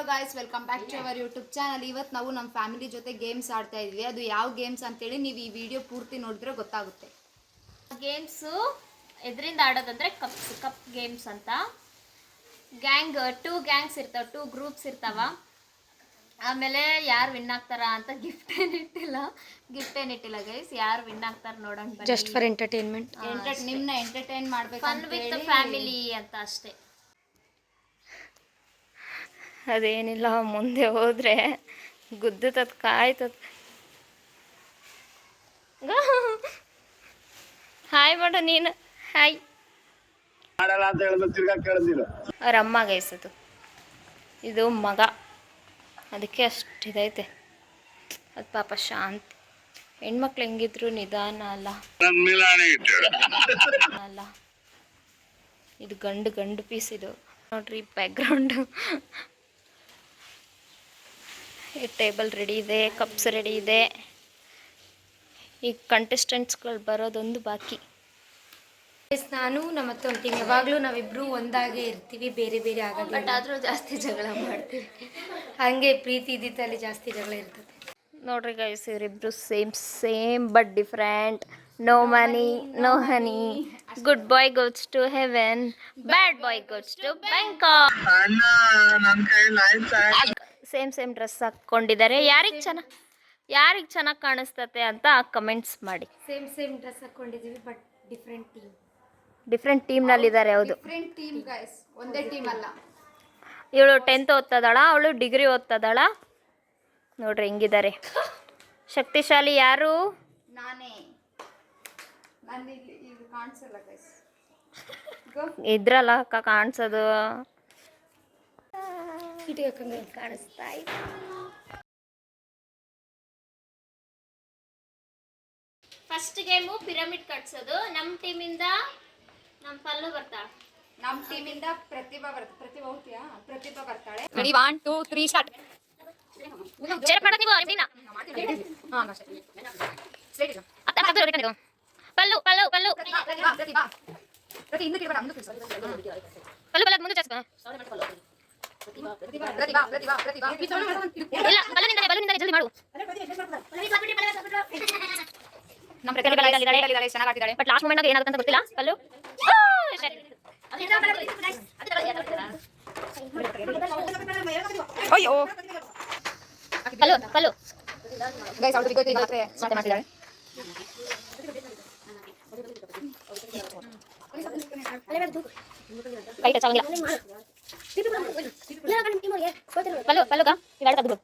Hello guys welcome back to our YouTube channel ಇವತ್ತು ನಾವು ನಮ್ಮ ಫ್ಯಾಮಿಲಿ ಜೊತೆ ಗೇಮ್ಸ್ ಆಡ್ತಾ ಇದ್ವಿ. ಅದು ಯಾವ ಗೇಮ್ಸ್ ಅಂತೇಳಿ ನೀವು ಈ ವಿಡಿಯೋ ಪೂರ್ತಿ ನೋಡಿದ್ರೆ ಗೊತ್ತಾಗುತ್ತೆ. ಗೇಮ್ಸು ಎದರಿಂದ ಆಡೋದಂದ್ರೆ ಕಪ್ ಕಪ್ ಗೇಮ್ಸ್ ಅಂತ. ಗ್ಯಾಂಗ್ ಟೂ ಗ್ಯಾಂಗ್ಸ್ ಇರ್ತಾವ ಟೂ ಗ್ರೂಪ್ಸ್ ಇರ್ತಾವ. ಆಮೇಲೆ ಯಾರು ವಿನ್ ಆಗ್ತಾರ ಅಂತ ಗಿಫ್ಟ್ ಏನಿಟ್ಟಿಲ್ಲ ಗಿಫ್ಟ್ ಏನಿಟ್ಟಿಲ್ಲ ಗೈಸ್ ಯಾರು ವಿನ್ ಆಗ್ತಾರ ನೋಡೋಣ ಜಸ್ಟ್ ಫಾರ್ ಎಂಟರ್ಟೈನ್ಮೆಂಟ್ ಎಂಟರ್ ನಿಮ್ನ ಎಂಟರ್ಟೈನ್ ಮಾಡ್ಬೇಕು ಫನ್ ವಿತ್ ಫ್ಯಾಮಿಲಿ ಅಂತ ಅಷ್ಟೇ. ಅದೇನಿಲ್ಲ ಮುಂದೆ ಹೋದ್ರೆ ಗುದ್ದತದ್ ಕಾಯ್ತದ ಹಾಯ್ ಮಾಡು ನೀನು. ಹಾಯ್ ಮಾಡಲ್ಲ ಅಂತ ಹೇಳಿದ್ರೆ ತಿರ್ಗಾ ಕೇಳೋದಿಲ್ಲ ಅವ್ರ ಅಮ್ಮ ಗೈಸದು. ಇದು ಮಗ. ಅದಕ್ಕೆ ಅಷ್ಟಿದೈತೆ ಅದು ಪಾಪ ಶಾಂತಿ. ಹೆಣ್ಮಕ್ಳು ಹೆಂಗಿದ್ರು ನಿಧಾನ ಅಲ್ಲ. ಅಲ್ಲ. ಇದು ಗಂಡು ಗಂಡು ಪೀಸ್ ಇದು. ನೋಡ್ರಿ ಬ್ಯಾಕ್ಗ್ರೌಂಡು ಟೇಬಲ್ ರೆಡಿ ಇದೆ ಕಪ್ಸ್ ರೆಡಿ ಇದೆ. ಈ ಕಂಟೆಸ್ಟೆಂಟ್ಸ್ಗಳು ಬರೋದೊಂದು ಬಾಕಿ. ನಾನು ನಮ್ಮ ಅತ್ತೆ ಯಾವಾಗಲೂ ನಾವಿಬ್ಬರು ಒಂದಾಗೆ ಇರ್ತೀವಿ ಬೇರೆ ಬೇರೆ ಬಟ್ ಆದರೂ ಆದ್ರೂ ಜಾಸ್ತಿ ಜಗಳ ಮಾಡ್ತೀವಿ. ಹಾಗೆ ಪ್ರೀತಿ ಇದ್ದಿದ್ದಲ್ಲಿ ಜಾಸ್ತಿ ಜಗಳ ಇರ್ತದೆ. ನೋಡ್ರಿ ಗೈಸ್ ಇವರಿಬ್ರು same same but different no money no honey good boy goes to heaven bad boy goes to Bangkok same same dress ಹಾಕ್ಕೊಂಡಿದ್ದಾರೆ. ಯಾರಿಗೆ ಚೆನ್ನಾಗಿ ಯಾರಿಗೆ ಚೆನ್ನಾಗಿ ಕಾಣಿಸ್ತತೆ ಅಂತ ಕಮೆಂಟ್ಸ್ ಮಾಡಿ. ಸೇಮ್ ಸೇಮ್ ಡ್ರೆಸ್ ಹಾಕೊಂಡಿದ್ದೀವಿ ಬಟ್ ಡಿಫ್ರೆಂಟ್ ಟೀಮ್ ಡಿಫ್ರೆಂಟ್ ಟೀಮ್ನಲ್ಲಿದ್ದಾರೆ ಹೌದು. ಡಿಫ್ರೆಂಟ್ ಟೀಮ್ ಗೈಸ್ ಒಂದೇ ಟೀಮ್ ಅಲ್ಲ. ಇವಳು ಟೆಂತ್ ಓದ್ತದಾಳ ಅವಳು ಡಿಗ್ರಿ ಓದ್ತದಾಳ. ನೋಡ್ರಿ ಹೆಂಗಿದ್ದಾರೆ. ಶಕ್ತಿಶಾಲಿ ಯಾರು? ನಾನೇ. ನಾನು ಇಲ್ಲಿ ಇದು ಕಾಣಿಸಲ್ಲ ಗೈಸ್ ಇದ್ರಲ್ಲ ಅಕ್ಕ ಕಾಣಿಸೋದು. ಕಾಣಿಸ್ತಾ ಇದೆ ಫಸ್ಟ್ ಗೇಮು ಪಿರಮಿಡ್ ಕಟ್ಸೋದು ನಮ್ಮ ಟೀಮಿಂದ ನಮ್ಮ ಪಲ್ಲು ಬರ್ತಾಳ ನಮ್ಮ ಟೀಮಿಂದ ಪ್ರತಿಭಾ ಬರ್ತ ಪ್ರತಿಭಾ ಹೋಗ್ತೀಯಾ ಪ್ರತಿಭಾ ಬರ್ತಾಳೆ ready one two three start check ಮಾಡೋದು ನೀವು ಅರ್ಜಿನ ಅತ್ತ ಅತ್ತ ದೂರ ಇಟ್ಕೊಂಡು. ಪಲ್ಲು ಪಲ್ಲು ಪಲ್ಲು ಪ್ರತಿ ಹಿಂದಕ್ಕೆ ಇರ್ಬೇಡ, ಮುಂದಕ್ಕೆ ಇರ್ಸು. ಪಲ್ಲು ಪಲ್ಲು ಮುಂದೆ ಜಲ್ದಿ ಮಾಡು ಚೆನ್ನಾಗಿ ಲಾಸ್ಟ್ ಮೂಮೆಂಟ್ ಏನಾಗುತ್ತೆ ಅಂತ ಗೊತ್ತಿಲ್ಲ ಮಾಡ್ತಿದ್ದಾಳೆ ಕೈ ಟಚ್ ಪಲ್ಲು ಪಲ್ಲುಗ ಇವೆರಡು ತೆಗೆದು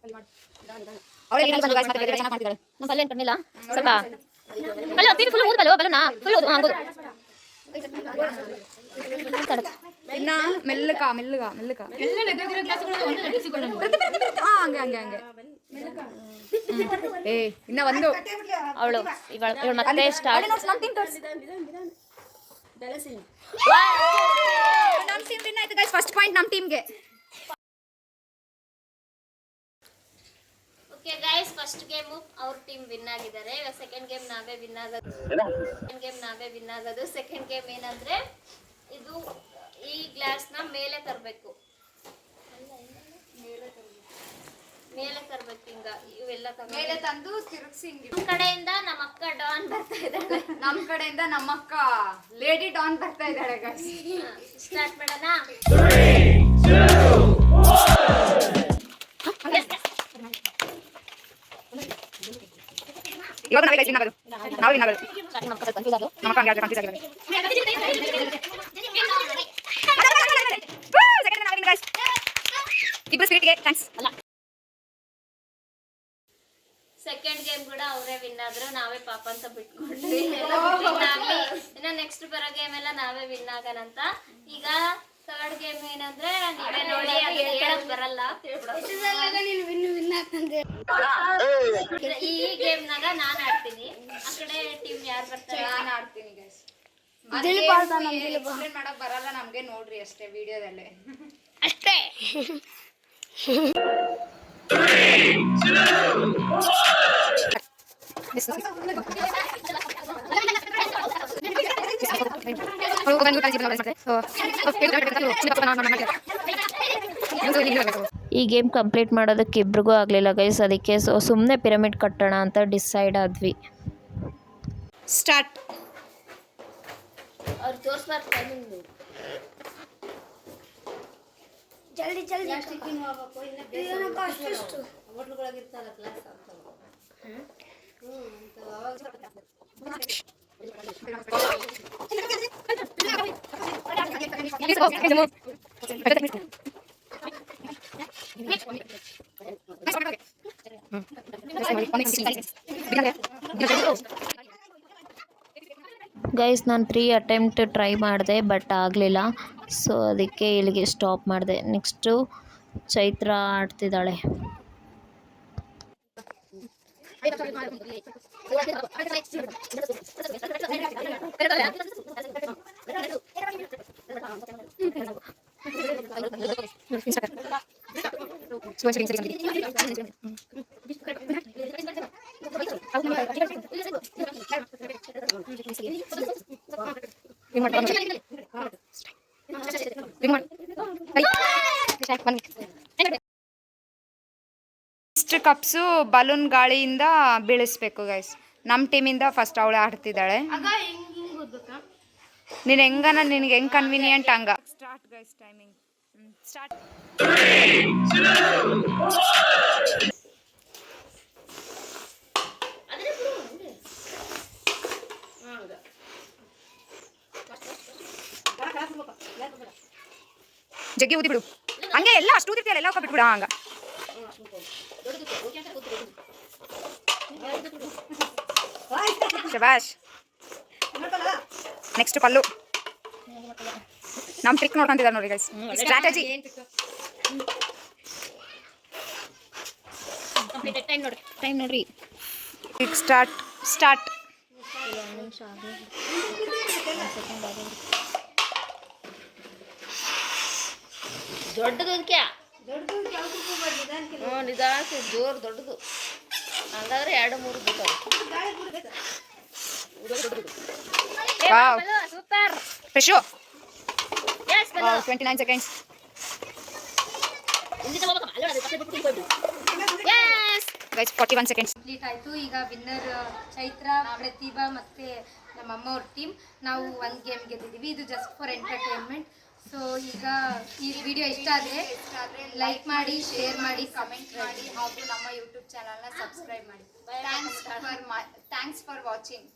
ಅವಳೇ ಏನಾದ್ರು ಬಂದು guys ಮತ್ತೆ ಚೆನ್ನಾಗಿ ಮಾಡ್ತಿದ್ದಾಳೆ ನಮ್ಮ ಪಲ್ಲು ಏನು ಕಮ್ಮಿಲ್ಲ ಸ್ವಲ್ಪ ಪಲ್ಲು ಪೀಪಿ ಫುಲ್ ಊದು ಪಲ್ಲು ಬಲೂನ ಫುಲ್ ಊದು ಹಂಗೋದು ಇನ್ನ ಮೆಲ್ಲಕ ಮೆಲ್ಲಗ ಮೆಲ್ಲಕ ಪ್ರತಿ ಪ್ರತಿ ಪ್ರತಿ ಹಾ ಹಂಗೆ ಹಂಗೆ ಹಂಗೆ ಏ ಇನ್ನ ಒಂದು ಅವಳು ಇವಳು ಇವಳು ಮತ್ತೆ ಸ್ಟಾರ್ಟ್ ನಮ್ಮ ಟೀಮ್ ತೋರಿಸಿ ನಮ್ಮ ಟೀಮ್ ವಿನ್ ಆಯ್ತು ಗೈಸ್ ಫಸ್ಟ್ ಪಾಯಿಂಟ್ ನಮ್ಮ ಟೀಮ್ಗೆ ಓಕೆ ಗೈಸ್ ಫಸ್ಟ್ ಗೇಮ್ ಅವ್ರ ಟೀಮ್ ವಿನ್ ಆಗಿದ್ದಾರೆ. ಸೆಕೆಂಡ್ ಗೇಮ್ ನಾವೇ ವಿನ್ ಆಗೋದು ಸೆಕೆಂಡ್ ಗೇಮ್ ನಾವೇ ವಿನ್ ಆಗೋದು ಸೆಕೆಂಡ್ ಗೇಮ್ ಏನಂದ್ರೆ ಇದು ಈ ಗ್ಲಾಸ್ನ ಮೇಲೆ ತರಬೇಕು. ಮೇಲೆ ತರಬೇಕು ಹಿಂಗ. ಇವೆಲ್ಲ ಮೇಲೆ ತಂದು ತಿರುಗಿಸಿ ಹಿಂಗೆ ನಮ್ ಕಡೆಯಿಂದ ನಮ್ಮ ಅಕ್ಕ ಡಾನ್ ಬರ್ತಾ ಇದ್ದಾಳೆ. ನಮ್ಮ ಕಡೆಯಿಂದ ನಮ್ಮ ಅಕ್ಕ ಲೇಡಿ ಡಾನ್ ಬರ್ತಾ ಇದ್ದಾಳೆ ಸ್ಟಾರ್ಟ್ ಮಾಡೋಣ. ಇವಾಗ ನಾವೇ ವಿನ್ ಆಗೋದು ನಾವು ವಿನ್ ಆಗೋದು ನಮ್ಮ ಅಕ್ಕ ಹಂಗೆ ಕನ್ಫ್ಯೂಸ್ ವಿನ್ ಗೈಸ್ ಇಬ್ರು ಸ್ವೀಟ್ಗೆ ಥ್ಯಾಂಕ್ಸ್ ಸೆಕೆಂಡ್ ಗೇಮ್ ಕೂಡ ಅವರೇ ವಿನ್ ಆದ್ರು ನಾವೇ ಪಾಪ ಅಂತ ಬಿಟ್ಕೊಂಡ್ವಿ. ಇನ್ನ ನೆಕ್ಸ್ಟ್ ಬರೋ ಗೇಮ್ ಎಲ್ಲ ನಾವೇ ವಿನ್ ಆಗೋಣ ಅಂತ. ಈಗ ಥರ್ಡ್ ಗೇಮ್ ಏನಂದ್ರೆ ನೀವೇ ನೋಡಿ ಅದು ಹೇಳಕ್ ಬರಲ್ಲ ಈ ಗೇಮ್ ನಾಗ ನಾನ್ ಆಡ್ತೀನಿ ಆ ಕಡೆ ಟೀಮ್ ಯಾರು ಬರ್ತಾರೆ ನಾನು ಆಡ್ತೀನಿ ಗೈಸ್ ಎಕ್ಸ್ಪ್ಲೇನ್ ಮಾಡಕ್ ಬರಲ್ಲ ನಮ್ಗೆ ನೋಡ್ರಿ ಅಷ್ಟೇ ವಿಡಿಯೋದಲ್ಲೇ ಅಷ್ಟೇ ಈ ಗೇಮ್ ಕಂಪ್ಲೀಟ್ ಮಾಡೋದಕ್ಕೆ ಇಬ್ರಿಗೂ ಆಗಲಿಲ್ಲ ಗೈಸ್. ಅದಕ್ಕೆ ಸೊ ಸುಮ್ಮನೆ ಪಿರಮಿಡ್ ಕಟ್ಟೋಣ ಅಂತ ಡಿಸೈಡ್ ಆದ್ವಿ. ಸ್ಟಾರ್ಟ್. ಅವ್ರು ತೋರಿಸ್ಬಾರ್ದು ಟೈಮಿಂಗ್ ಜಲ್ದಿ ಜಲ್ದಿ. ಗೈಸ್ ನಾನು ತ್ರೀ ಅಟೆಂಪ್ಟ್ ಟ್ರೈ ಮಾಡಿದೆ ಬಟ್ ಆಗಲಿಲ್ಲ. ಸೊ ಅದಕ್ಕೆ ಇಲ್ಲಿಗೆ ಸ್ಟಾಪ್ ಮಾಡಿದೆ. ನೆಕ್ಸ್ಟು ಚೈತ್ರ ಆಡ್ತಿದ್ದಾಳೆ. ಇಷ್ಟು ಕಪ್ಸು ಬಲೂನ್ ಗಾಳಿಯಿಂದ ಬೀಳಿಸ್ಬೇಕು ಗೈಸ್ ನಮ್ಮ ಟೀಮಿಂದ ಫಸ್ಟ್ ಅವಳು ಆಡ್ತಿದ್ದಾಳೆ. ನೀನು ಹೆಂಗನ ನಿನಗೆ ಹೆಂಗ್ ಕನ್ವಿನಿಯಂಟ್ ಹಂಗ. ಸ್ಟಾರ್ಟ್ ಗೈಸ್ ಟೈಮಿಂಗ್ ಸ್ಟಾರ್ಟ್ ಜಗ್ಗಿ ಊದಿ ಬಿಡು. ಹಂಗೆ ಎಲ್ಲ ಅಷ್ಟು ಊದಿರ್ತೀಯಲ್ಲ ಎಲ್ಲ ಬಿಟ್ಬಿಡ ಹಂಗ. ಶಬಾಷ್. ನೆಕ್ಸ್ಟ್ ಪಲ್ಲು ನಮ್ಮ ಟ್ರಿಕ್ ನೋಡ್ಕೊಂತಿದ್ದಾರೆ ನೋಡಿ ಗೈಸ್ ಸ್ಟ್ರಾಟಜಿ ಟೈಮ್ ನೋಡಿ ಟೈಮ್ ನೋಡ್ರಿ. ಈಗ ಸ್ಟಾರ್ಟ್ ಸ್ಟಾರ್ಟ್ ದೊಡ್ಡದು ಅದಕ್ಕೆ ಹ್ಞೂ ನಿಧಾನ ಜೋರು ದೊಡ್ಡದು. ಹಂಗಾದ್ರೆ ಎರಡು ಮೂರು super. Twenty nine seconds yes guys forty one seconds complete ಆಯಿತು. ಈಗ ವಿನ್ನರ್ ಚೈತ್ರ ಪ್ರತಿಭಾ ಮತ್ತೆ ನಮ್ಮ ಅಮ್ಮ ಅವ್ರ ಟೀಮ್ ನಾವು ಒಂದು ಗೇಮ್ ಗೆದ್ದಿದೀವಿ ಇದು ಜಸ್ಟ್ ಫಾರ್ ಎಂಟರ್ಟೈನ್ಮೆಂಟ್ ಸೊ ಈಗ ಈ ವಿಡಿಯೋ ಇಷ್ಟ ಆದರೆ ಲೈಕ್ ಮಾಡಿ ಶೇರ್ ಮಾಡಿ ಕಮೆಂಟ್ ಮಾಡಿ, ಹಾಗೂ ನಮ್ಮ ಯೂಟ್ಯೂಬ್ ಚಾನಲ್ನ ಸಬ್ಸ್ಕ್ರೈಬ್ ಮಾಡಿ. Thanks for thanks for watching